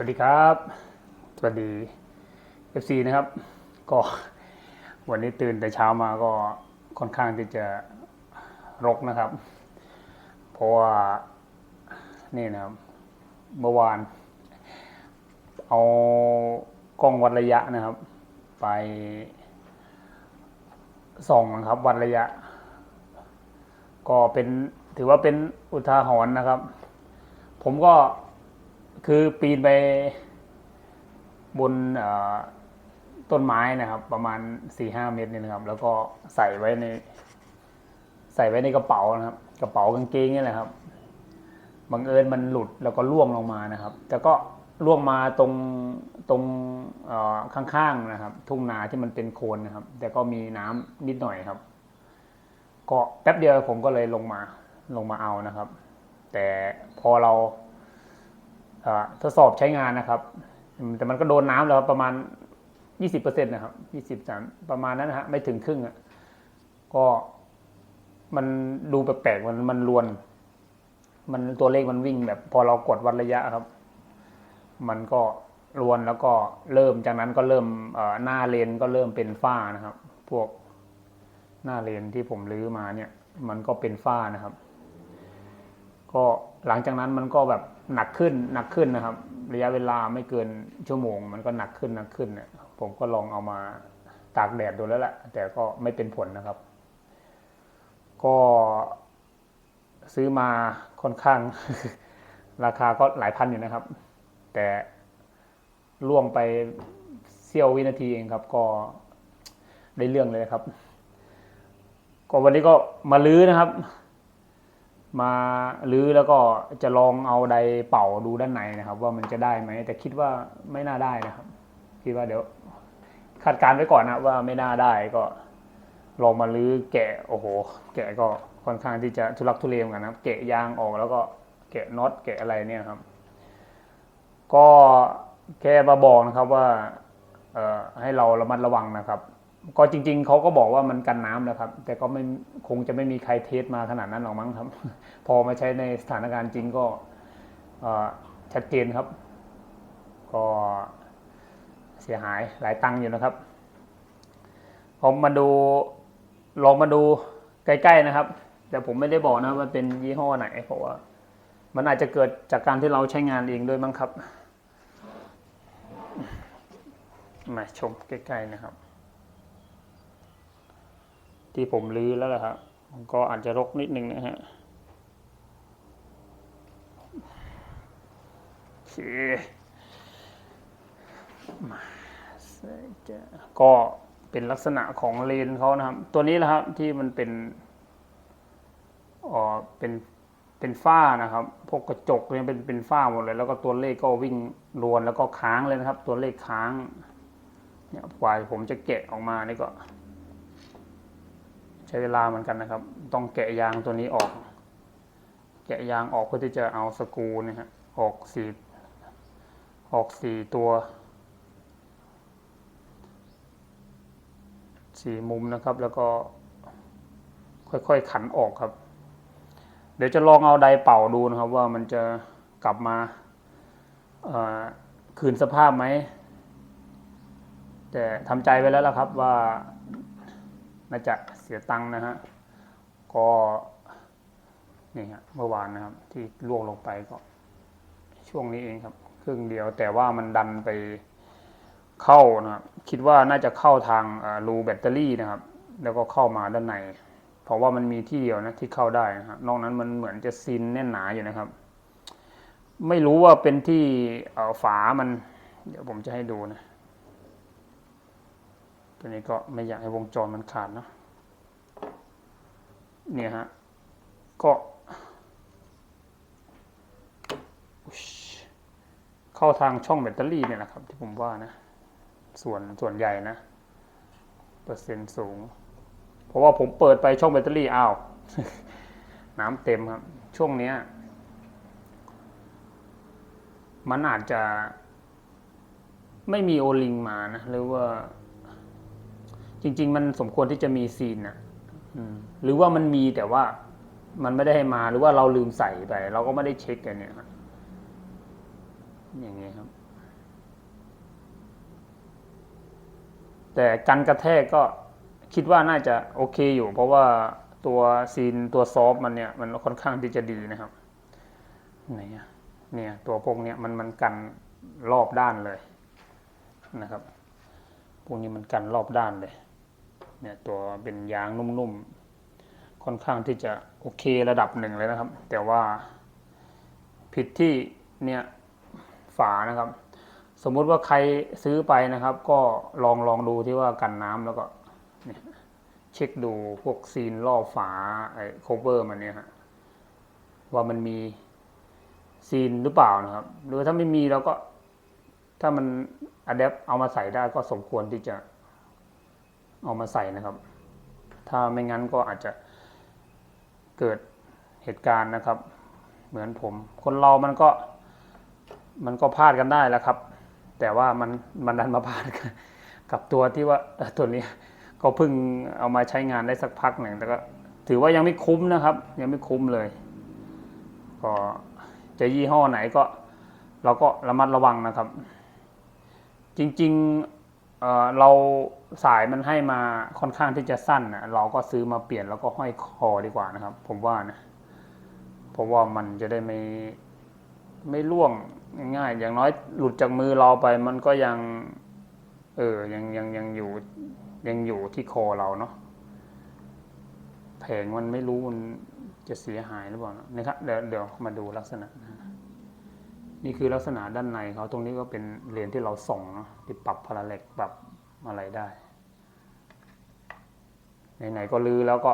วัสดีครับ สวัสดี FC นะครับ ก็วันนี้ตื่นแต่เช้ามาก็ค่อนข้างที่จะรกนะครับ เพราะว่านี่นะครับเมื่อวาน เอากล้องวัดระยะนะครับ ไปส่องนะครับวัดระยะ ก็เป็นถือว่าเป็นอุทาหรณ์นะครับ ผมก็ คือปีนไปบนต้นไม้นะครับ ประมาณสี่ห้าเมตรนี่นะครับ แล้วก็ใส่ไว้ใน ใส่ไว้ในกระเป๋านะครับ กระเป๋ากางเกงนี่แหละครับบังเอิญมันหลุดแล้วก็ล่วงลงมานะครับ แต่ก็ล่วงมาตรงตรงข้างๆนะครับ ทุ่งนาที่มันเป็นโคลนนะครับ แต่ก็มีน้ำนิดหน่อยครับ ก็แป๊บเดียวผมก็เลยลงมาลงมาเอานะครับ แต่พอเรา ทดสอบใช้งานนะครับ แต่มันก็โดนน้ำแล้วครับประมาณ 20%นะครับ20สามประมาณนั้นนะฮะไม่ถึงครึ่งอะก็มันดูแปลกๆมันมันรวน มันตัวเลขมันวิ่งแบบพอเรากดวัดระยะครับ มันก็รวนแล้วก็เริ่มจากนั้นก็เริ่มหน้าเลนก็เริ่มเป็นฝ้านะครับ พวกหน้าเลนที่ผมรื้อมาเนี่ย มันก็เป็นฝ้านะครับ ก็หลังจากนั้นมันก็แบบ หนักขึ้นหนักขึ้นนะครับ ระยะเวลาไม่เกินชั่วโมง มันก็หนักขึ้นหนักขึ้นเนี่ยผมก็ลองเอามาตากแดดดูแล้วแหละแต่ก็ไม่เป็นผลนะครับ ก็ซื้อมาค่อนข้าง ราคาก็หลายพันอยู่นะครับ แต่ล่วงไปเสี้ยววินาทีเองครับ ก็ได้เรื่องเลยครับ ก็วันนี้ก็มาลื้อนะครับ มาลื้อแล้วก็จะลองเอาไดร์เป่าดูด้านในนะครับ ว่ามันจะได้ไหมแต่คิดว่าไม่น่าได้นะครับ คิดว่าเดี๋ยวคาดการณ์ไว้ก่อนนะว่าไม่น่าได้ก็ ลองมาลื้อแกะโอ้โห แกะก็ค่อนข้างที่จะทุลักทุเลเหมือนกันนะครับแกะยางออกแล้วก็แกะน็อตแกะอะไรเนี่ยครับ ก็แค่มาบอกนะครับว่าให้เราระมัดระวังนะครับ ก็จริง ๆเขาก็บอกว่ามันกันน้ำนะครับ แต่ก็ไม่คงจะไม่มีใครเทสมาขนาดนั้นหรอกมั้งครับ พอมาใช้ในสถานการณ์จริงก็ชัดเจนครับ ก็เสียหายหลายตังค์อยู่นะครับผมมาดูลองมาดูใกล้ๆนะครับ แต่ผมไม่ได้บอกนะว่าเป็นยี่ห้อไหน เพราะว่า มันอาจจะเกิดจากการที่เราใช้งานเองด้วยมั้งครับ มาชมใกล้ๆนะครับ ที่ผมรื้อแล้วล่ะครับก็อาจจะรกนิดนึงนะฮะโอเคมาจก็เป็นลักษณะของเลนเขานะครับ ตัวนี้แหละครับที่มันเป็นอ๋อเป็นเป็นฝ้านะครับ พวกกระจกเนี่ยเป็นเป็นฝ้าหมดเลย แล้วก็ตัวเลขก็วิ่งรวนแล้วก็ค้างเลยนะครับ ตัวเลขค้าง เนี่ยกว่าผมจะแกะออกมานี่ก็ ใช้เวลาเหมือนกันนะครับ ต้องแกะยางตัวนี้ออก แกะยางออกเพื่อที่จะเอาสกูนะฮะออกสี่ออกสี่ตัวสี่มุมนะครับ แล้วก็ค่อยๆขันออกครับ เดี๋ยวจะลองเอาไดร์เป่าดูนะครับ ว่ามันจะกลับมาคืนสภาพไหม แต่ทำใจไว้แล้วละครับว่า น่าจะเสียตังค์นะฮะ ก็นี่ฮะเมื่อวานนะครับ ที่ล่วงลงไปก็ ช่วงนี้เองครับ ครึ่งเดียวแต่ว่ามันดันไปเข้านะครับ คิดว่าน่าจะเข้าทางรูแบตเตอรี่นะครับ แล้วก็เข้ามาด้านใน เพราะว่ามันมีที่เดียวนะที่เข้าได้นะครับนอกนั้นมันเหมือนจะซินแน่นหนาอยู่นะครับ ไม่รู้ว่าเป็นที่ฝามัน เดี๋ยวผมจะให้ดูนะ ตัวนี้ก็ไม่อยากให้วงจรมันขาดเนอะเนี่ยฮะ ก็เข้าทางช่องแบตเตอรี่เนี่ยนะครับ ที่ผมว่านะ ส่วนส่วนใหญ่นะ เปอร์เซ็นต์สูง เพราะว่าผมเปิดไปช่องแบตเตอรี่อ้าวน้ำเต็มครับ ช่วงเนี้ย มันอาจจะไม่มีโอลิงมานะหรือว่า จริง ๆ มันสมควรที่จะมีซีนนะหรือว่ามันมีแต่ว่ามันไม่ได้ให้มาหรือว่าเราลืมใส่ไป เราก็ไม่ได้เช็คกันเนี่ยอย่างเงี้ยครับ แต่การกระแทกก็คิดว่าน่าจะโอเคอยู่ เพราะว่าตัวซีนตัวซอฟมันเนี่ยมันค่อนข้างที่จะดีนะครับเนี่เนี่ยตัวพวกเนี่ยมันมันกันรอบด้านเลยนะครับ พวกนี้มันกันรอบด้านเลย เนี่ยตัวเป็นยางนุ่มๆ ค่อนข้างที่จะโอเคระดับหนึ่งเลยนะครับ แต่ว่าผิดที่เนี่ยฝานะครับ สมมุติว่าใครซื้อไปนะครับ ก็ลองลองดูที่ว่ากันน้ำแล้วก็เนี่ยเช็คดูพวกซีนรอฝาไอ้โคเวอร์มันเนี่ยฮะว่ามันมีซีนหรือเปล่านะครับ หรือถ้าไม่มีเราก็ถ้ามันอัดแอปเอามาใส่ได้ก็สมควรที่จะ เอามาใส่นะครับ ถ้าไม่งั้นก็อาจจะเกิดเหตุการณ์นะครับ เหมือนผม คนเรามันก็มันก็พลาดกันได้แล้วครับ แต่ว่ามันมันดันมาพลาดกับตัวที่ว่าตัวนี้ก็เพิ่งเอามาใช้งานได้สักพักหนึ่งแต่ก็ถือว่ายังไม่คุ้มนะครับ ยังไม่คุ้มเลย ก็จะยี่ห้อไหนก็เราก็ระมัดระวังนะครับ จริงๆเเรา สายมันให้มาค่อนข้างที่จะสั้นนะเราก็ซื้อมาเปลี่ยนแล้วก็ห้อยคอดีกว่านะครับ ผมว่านะเพราะว่ามันจะได้ไม่ไม่ล่วงง่ายอย่างน้อยหลุดจากมือเราไปมันก็ยัง เออยังยังยังอยู่ยังอยู่ที่คอเราเนาะแผงมันไม่รู้มันจะเสียหายหรือเปล่านะครับเดี๋ยวเดี๋ยวมาดูลักษณะนี่คือลักษณะด้านในเขาตรงนี้ก็เป็นเลนที่เราส่งเนาะที่ปรับพาราเล็กปรับ อะไรได้ ไหนๆก็ลื้อแล้วก็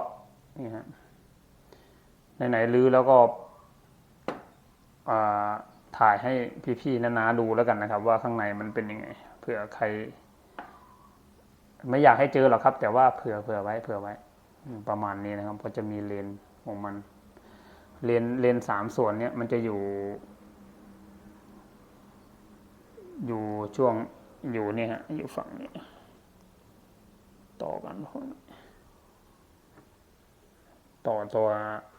นี่ฮะไหนๆลื้อแล้วก็ถ่ายให้พี่ๆนาๆดูแล้วกันนะครับ ว่าข้างในมันเป็นยังไงเผื่อใคร ไม่อยากให้เจอหรอกครับ แต่ว่าเผื่อเผื่อไว้เผื่อไว้ ประมาณนี้นะครับ ก็จะมีเลนของมัน เลนเลนสามส่วนเนี้ยมันจะอยู่ อยู่ช่วงอยู่เนี่ยฮะอยู่ฝั่งนี้ ต่อกันคนต่อตัว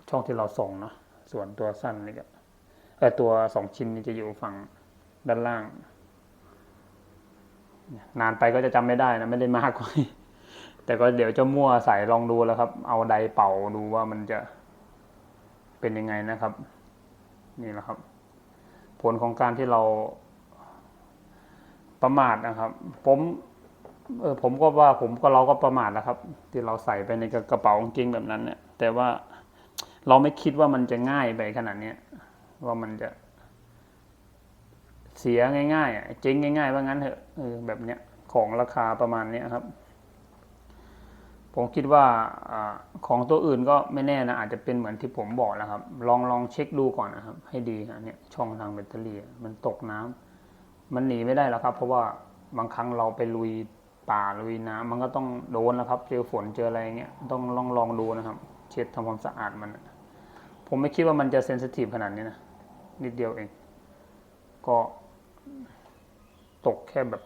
ช่องที่เราส่งเนาะส่วนตัวสั้นนี่ก็เอตัวสองชิ้นนี้จะอยู่ฝั่งด้านล่าง นานไปก็จะจำไม่ได้นะไม่ได้มากกว่าแต่ก็เดี๋ยวจะมั่วใส่ลองดูแล้วครับ เอาไดร์เป่าดูว่ามันจะเป็นยังไงนะครับ นี่แหละครับ ผลของการที่เราประมาทนะครับ ผม เออผมก็ว่าผมก็เราก็ประมาทนะครับ ที่เราใส่ไปในกระเป๋ากางเกงแบบนั้นเนี่ย แต่ว่าเราไม่คิดว่ามันจะง่ายไปขนาดเนี้ยว่ามันจะเสียง่ายๆอะเจ๊งง่ายๆว่างั้นเถอะเออแบบเนี้ยของราคาประมาณเนี้ยครับ ผมคิดว่าอของตัวอื่นก็ไม่แน่นะอาจจะเป็นเหมือนที่ผมบอกแล้วครับ ลองลองเช็คดูก่อนนะครับ ให้ดีนะเนี่ยช่องทางแบตเตอรี่มันตกน้ำมันหนีไม่ได้แล้วครับ เพราะว่าบางครั้งเราไปลุย ป่าลุยน้ำมันก็ต้องโดนนะครับ เจอฝนเจออะไรเงี้ยต้องลองลองดูนะครับ เช็ดทำความสะอาดมัน ผมไม่คิดว่ามันจะเซนซิทีฟขนาดนี้นะนิดเดียวเอง ก็ตกแค่แบบ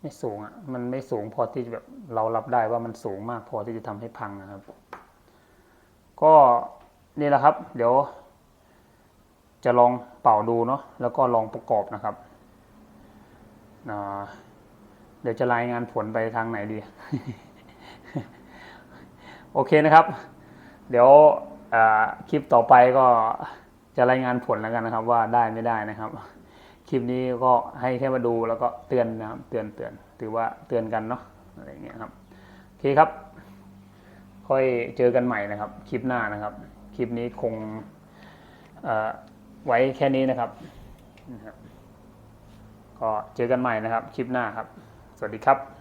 ไม่สูงอะ มันไม่สูงพอที่จะแบบเรารับได้ว่ามันสูงมากพอที่จะทำให้พังนะครับ ก็นี่แหละครับ เดี๋ยว จะลองเป่าดูเนาะแล้วก็ลองประกอบนะครับอ่า เดี๋ยวจะรายงานผลไปทางไหนดี โอเคนะครับ เดี๋ยวคลิปต่อไปก็จะรายงานผลแล้วกันนะครับ ว่าได้ไม่ได้นะครับ คลิปนี้ก็ให้แค่มาดูแล้วก็เตือนนะครับเตือนเตือนถือว่าเตือนกันเนาะอะไรเงี้ยครับโอเคครับ ค่อยเจอกันใหม่นะครับ คลิปหน้านะครับ คลิปนี้คงไว้แค่นี้นะครับ ก็เจอกันใหม่นะครับ คลิปหน้าครับ สวัสดีครับ